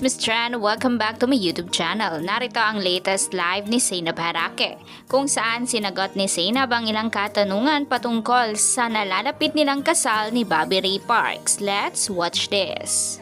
Kachismis Tran! Welcome back to my YouTube channel. Narito ang latest live ni Zainab Harake, kung saan sinagot ni Zainab ang ilang katanungan patungkol sa nalalapit nilang kasal ni Bobby Ray Parks. Let's watch this.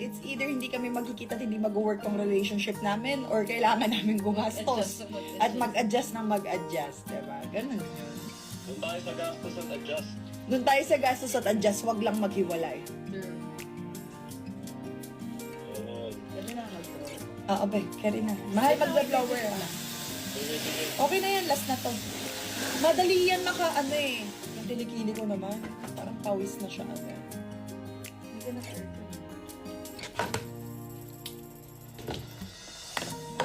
It's either hindi kami magkikita at hindi mag-work tong relationship namin or kailangan namin gumastos at mag-adjust ng mag-adjust, diba? Ganun yun. Doon tayo sa gastos at adjust. Doon tayo sa gastos at adjust, wag lang maghiwalay. Ah, abe, carry na. Mahal mag-blower. Okay na yan, last na to. Madali yan maka, ano eh. Yung kilikili ko naman, parang pawis na siya agad. Hindi ka na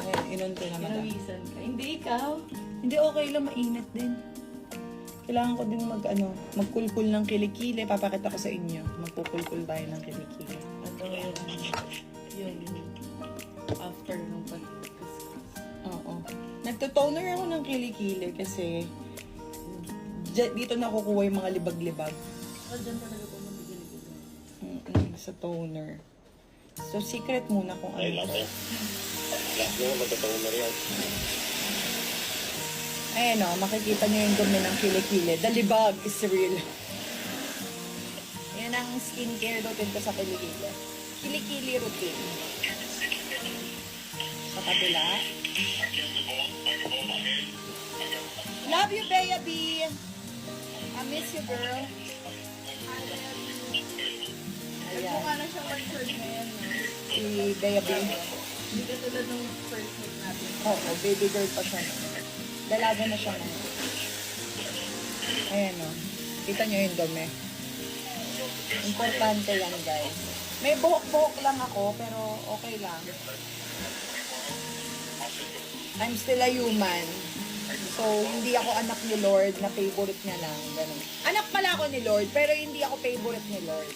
Ayan, inon ko naman. Pinawisan ka. Hindi ikaw. Hindi okay lang, mainit din. Kailangan ko din mag, ano, magkulkul ng kilikili. Papakita ko sa inyo. Magkukulkul tayo ng kilikili. Ito yung, yung Nagtotoner ako ng kilikili kasi dito nakukuha yung mga libag-libag dyan talaga po mabigil-gil. Mm-mm, sa toner. So, secret muna kung Ay, ano. mo, rin. Ayan o, makikita niyo yung dumi ng kilikili. The libag is real. Yan ang skincare routine ko sa kilikili. Kilikili routine. Sa kabila. Love you, Bea B. I miss you, girl. Ayan, Kung ano siya mag-third na yan. no? si Bea B. Hindi ka tulad nung first night natin. Oo, baby girl pa siya. Dalaga na siya ngayon. Ayan o. Kita nyo yung dumi. Importante yan, guys. May buhok-buhok lang ako, pero okay lang. I'm still a human. So, hindi ako anak ni Lord na favorite niya lang. Ganun. Anak pala ako ni Lord, pero hindi ako favorite ni Lord.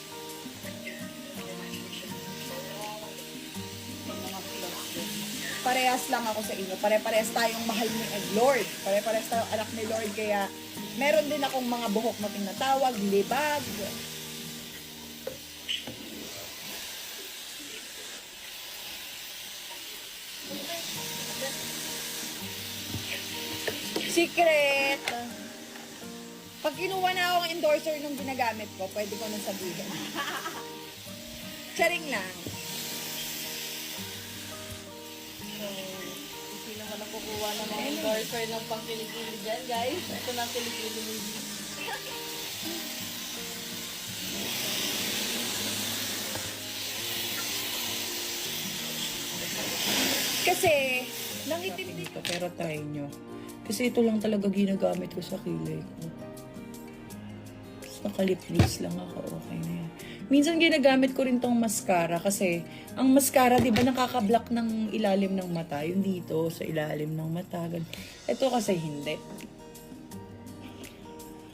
parehas lang ako sa inyo. Pare-parehas tayong mahal ni Lord. Pare-parehas tayong anak ni Lord. Kaya meron din akong mga buhok na tinatawag, libag. Secret! Pag kinuha na ako ng endorser nung ginagamit ko, pwede ko nang sabihin. Charing lang. So, sino man ang kukuha ng mga endorser ng pangkilikili dyan, guys. Ito na ang kilikili ni Kasi, nangitim dito. Pero try nyo. Kasi ito lang talaga ginagamit ko sa kilay ko. Nakalip grease lang ako. Okay na yan. Minsan ginagamit ko rin tong mascara kasi ang mascara, di ba, nakaka-block ng ilalim ng mata. Yung dito, sa ilalim ng mata. Gan- Ito kasi hindi.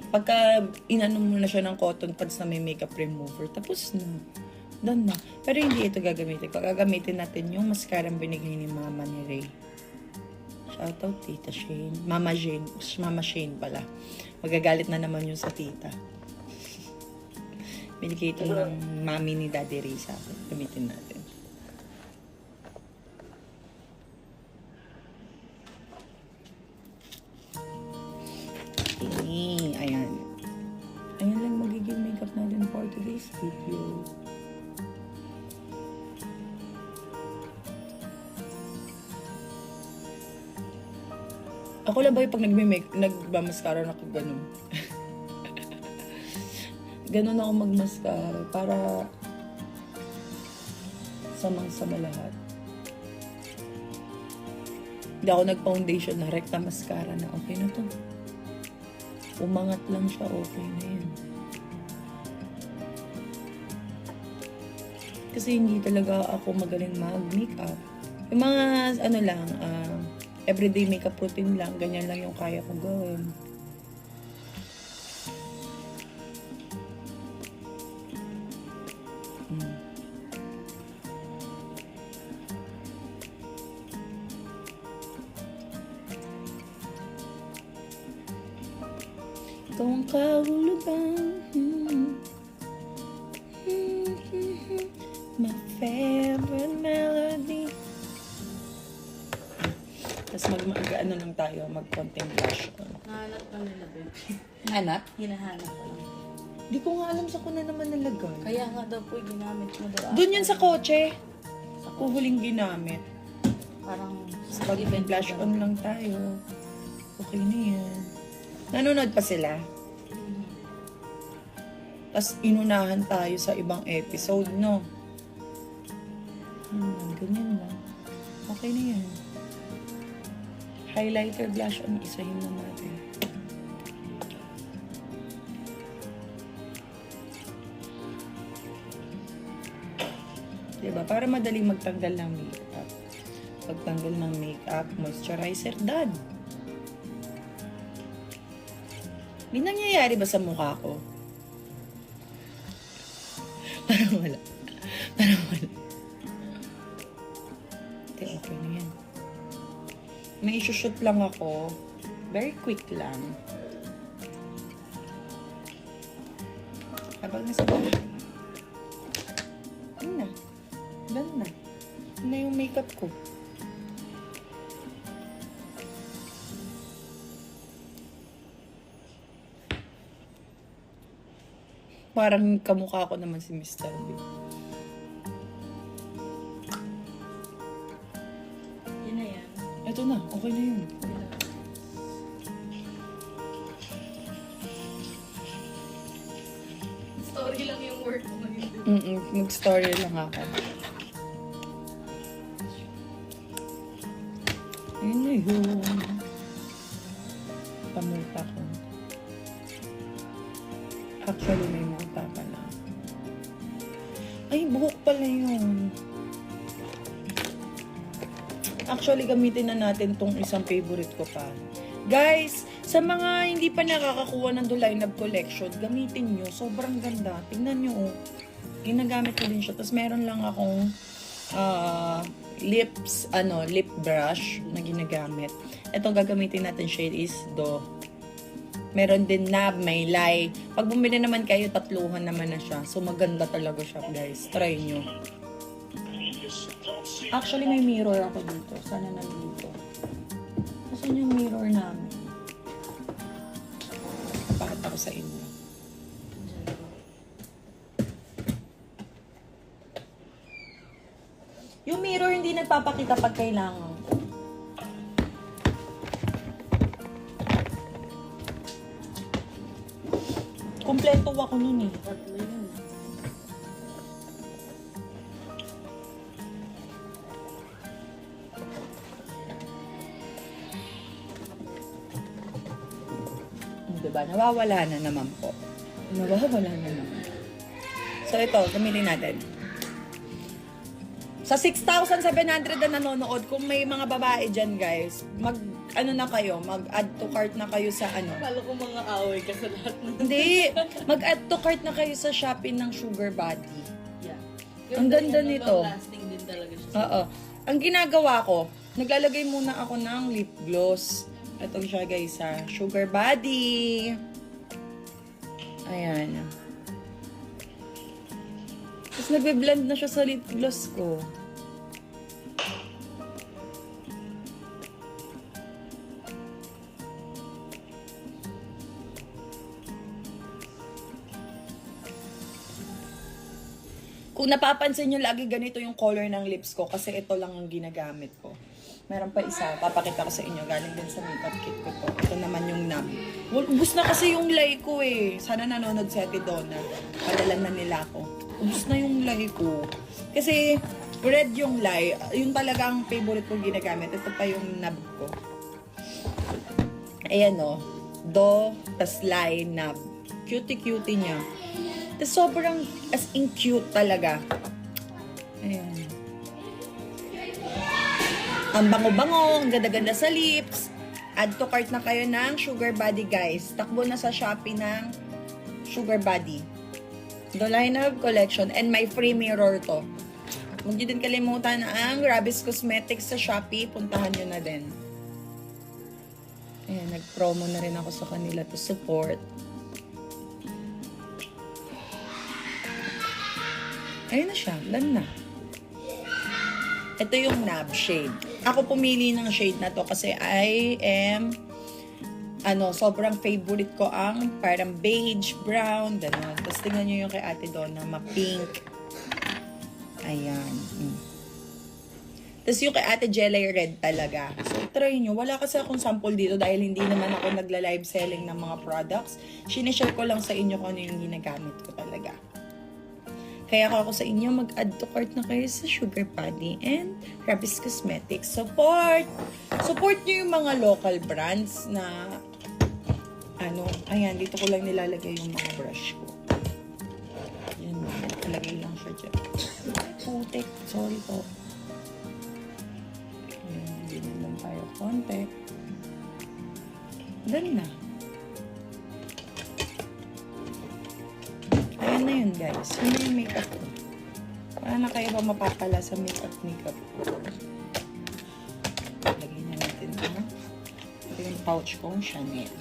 Pagka inano mo na siya ng cotton pads na may makeup remover, tapos na. Done na. Pero hindi ito gagamitin ko. Gagamitin natin yung mascara ang binigay ni Mama ni Ray. Shoutout Tita Shane. Mama Jane. Mama Shane pala. Magagalit na naman yung sa tita. Binigay ito ng mami ni Daddy Ray sa akin. Gamitin natin. Ako lang ba yung pag nagme-make, nagmamascara na ako ganun? ganun ako magmascara para samang-sama lahat. Hindi ako nag-foundation na rekta mascara na okay na to. Umangat lang siya, okay na yun. Kasi hindi talaga ako magaling mag-makeup. Yung mga, ano lang, ah, everyday makeup routine lang, ganyan lang yung kaya kong gawin. Mm. Ikaw ang kahulugan. Tayo, mag-content blush on. Nahanap na nila, babe. Hanap? Hinahanap ko lang. Di ko nga alam sa ko na naman nalagay. Kaya nga daw po, ginamit mo daw. Doon yan sa kotse. Ako huling ginamit. Parang Pag flash on lang tayo. Okay na yan. Nanonood pa sila. Tapos inunahan tayo sa ibang episode, no? Hmm, ganyan lang. Okay na yan. Highlighter blush on, isahin na natin. Diba? Para madali magtanggal ng makeup. Pagtanggal ng makeup, moisturizer, done. May nangyayari ba sa mukha ko? May isushoot lang ako. Very quick lang. Habang nasa bahay. Yun na. Done na. Yun na yung makeup ko. Parang kamukha ko naman si Mr. B. Ito na, okay na yun. Story lang yung work mo ngayon. Mm mag-story lang ako. Yun na yun. Actually, gamitin na natin tong isang favorite ko pa. Guys, sa mga hindi pa nakakakuha ng Dulay Lab Collection, gamitin nyo. Sobrang ganda. Tingnan nyo, oh. Ginagamit ko din siya. Tapos meron lang akong ah, lips, ano, lip brush na ginagamit. Ito gagamitin natin shade is Do. Meron din nab, may lye. Pag bumili naman kayo, tatluhan naman na siya. So maganda talaga siya, guys. Try nyo. Actually, may mirror ako dito. Sana nandito. Saan yung mirror namin? Pakita ko sa inyo. Yung mirror hindi nagpapakita pag kailangan ko. Kompleto ako nun eh. Nawawala na naman po. Nawawala na naman. So ito, gamitin natin. Sa 6,700 na nanonood, kung may mga babae dyan guys, mag, ano na kayo, mag-add to cart na kayo sa ano. Akala ko mga away ka sa lahat. Hindi, mag-add to cart na kayo sa Shopee ng Sugar Body. Yeah. Ang ganda nito. Lasting din talaga siya. Oo. Ang ginagawa ko, naglalagay muna ako ng lip gloss. Ito siya guys ha. Sugar Body. Ayan. Tapos nagbe-blend na siya sa lip gloss ko. Kung napapansin nyo, lagi ganito yung color ng lips ko kasi ito lang ang ginagamit ko. Meron pa isa, papakita ko sa inyo. Galing din sa makeup kit ko to. Ito naman yung. Well, ubus na kasi yung lay ko eh. Sana nanonood si Ate Donna. Padalan na nila ako. Ubus na yung lay ko. Kasi red yung lay. Yung talagang favorite ko ginagamit. Ito pa yung nub ko. Ayan o. Do, tas lay, nub. Cutie-cutie niya. Tapos sobrang as in cute talaga. Ayan. Ang bango-bango, ang ganda-ganda sa lips. Add to cart na kayo ng Sugar Body, guys. Takbo na sa Shopee ng Sugar Body. The lineup collection and my free mirror to. Huwag din kalimutan ang Rabis Cosmetics sa Shopee. Puntahan niyo na din. Ayan, nag-promo na rin ako sa kanila to support. Ayun na siya. Done na. Ito yung nab shade. Ako pumili ng shade na to kasi I am ano, sobrang favorite ko ang parang beige, brown, gano'n. Tapos tingnan nyo yung kay ate Donna, ma-pink. Ayan. Mm. Tapos yung kay ate Jelly red talaga. So, try nyo. Wala kasi akong sample dito dahil hindi naman ako nagla-live selling ng mga products. Sinishare ko lang sa inyo kung ano yung ginagamit ko talaga. Kaya ako, sa inyo, mag-add to cart na kayo sa Sugar Paddy and Rapis Cosmetics. Support! Support nyo yung mga local brands na ano, ayan, dito ko lang nilalagay yung mga brush ko. Yan, nalagay lang siya dyan. Putik, sorry po. Ayan, ganyan lang tayo konti. Done na. Na yun, guys. Yun na yung makeup ko. Para na kayo ba mapapala sa makeup-makeup ko. Lagay na natin ito. Ito yung pouch kong Chanel.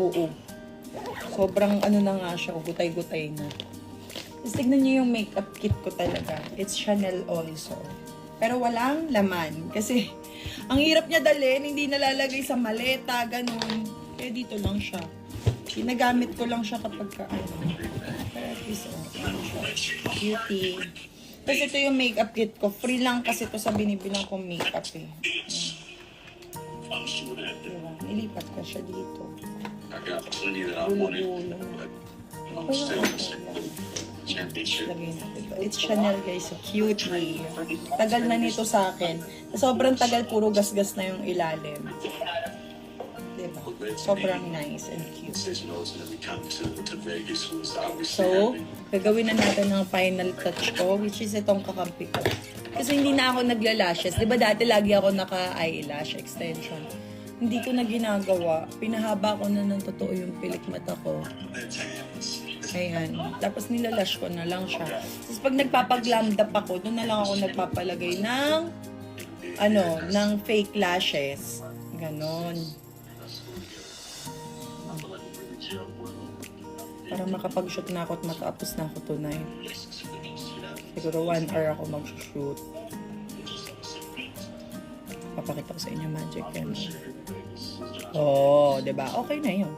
Oo. Sobrang ano na nga siya, gutay-gutay na. Tapos tignan niyo yung makeup kit ko talaga. It's Chanel also. Pero walang laman. Kasi, ang hirap niya dalhin, hindi nalalagay sa maleta, ganun. Kaya dito lang siya. Ginagamit ko lang siya kapag ka, ano. Pero at least, oh, ano siya. Beauty. Tapos ito yung makeup kit ko. Free lang kasi to sa binibilang kong makeup eh. Ayan. Diba? Nilipat ko siya dito. I got plenty that I wanted, Gulo-gulo. but Okay still Lagay natin ito. It's Chanel guys, cute. Tagal na nito sa akin. Sobrang tagal, puro gasgas na yung ilalim. Diba? Sobrang nice and cute. To, to So, gagawin na natin ang final touch ko, which is itong kakampi ko. Kasi hindi na ako nagla-lashes. Di ba dati lagi ako naka-eyelash extension. Hindi ko na ginagawa. Pinahaba ko na ng totoo yung pilik mata ko. Ayan. Tapos nilalash ko na lang siya. Tapos pag nagpapaglamdap ako, doon na lang ako nagpapalagay ng ano, ng fake lashes. Ganon. Para makapag-shoot na ako at matapos na ako tonight. Siguro one hour ako mag-shoot. Papakita ko sa inyo magic cam. Oh, 'di ba? Okay na 'yun.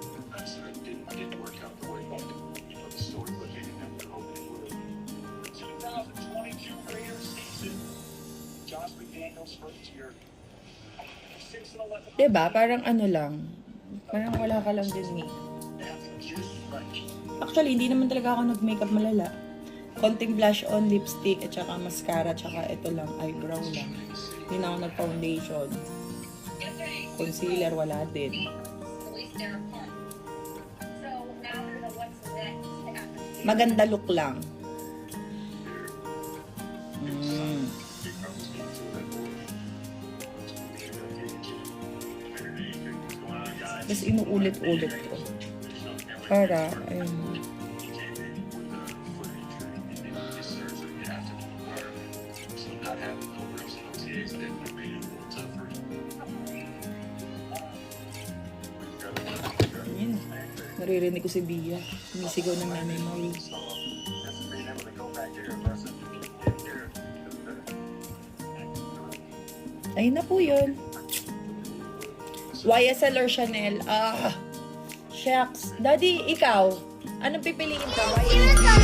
6 and 11. 'Di ba? Parang ano lang. Parang wala ka lang din eh. Just right. Actually, hindi naman talaga ako nag-makeup malala. Konting blush on, lipstick, at saka mascara, at saka ito lang, eyebrow lang. Hindi na ako nag-foundation. Concealer, wala din. Maganda look lang. Tapos inuulit-ulit ko. Para, ayun. So not having no reps and OTAs definitely made it a little tougher. Ayun. Naririnig ko si Bia. Sumisigaw ng nanay mo. Ayun na po yun. YSL or Chanel? Ah, shucks. Daddy, ikaw, anong pipiliin ka? YSL?